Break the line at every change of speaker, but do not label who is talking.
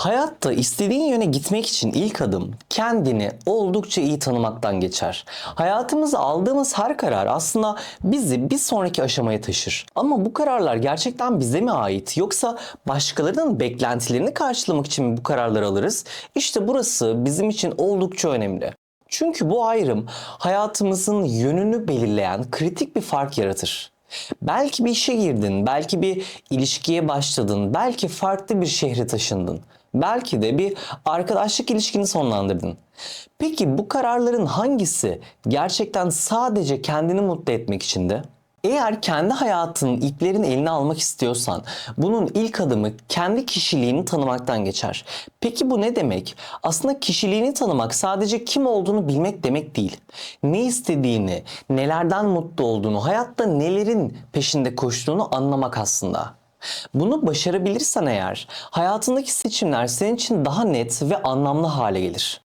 Hayatta istediğin yöne gitmek için ilk adım kendini oldukça iyi tanımaktan geçer. Hayatımızda aldığımız her karar aslında bizi bir sonraki aşamaya taşır. Ama bu kararlar gerçekten bize mi ait yoksa başkalarının beklentilerini karşılamak için mi bu kararları alırız? İşte burası bizim için oldukça önemli. Çünkü bu ayrım hayatımızın yönünü belirleyen kritik bir fark yaratır. Belki bir işe girdin, belki bir ilişkiye başladın, belki farklı bir şehre taşındın. Belki de bir arkadaşlık ilişkini sonlandırdın. Peki bu kararların hangisi gerçekten sadece kendini mutlu etmek içindi? Eğer kendi hayatının iplerini eline almak istiyorsan bunun ilk adımı kendi kişiliğini tanımaktan geçer. Peki bu ne demek? Aslında kişiliğini tanımak sadece kim olduğunu bilmek demek değil. Ne istediğini, nelerden mutlu olduğunu, hayatta nelerin peşinde koştuğunu anlamak aslında. Bunu başarabilirsen eğer hayatındaki seçimler senin için daha net ve anlamlı hale gelir.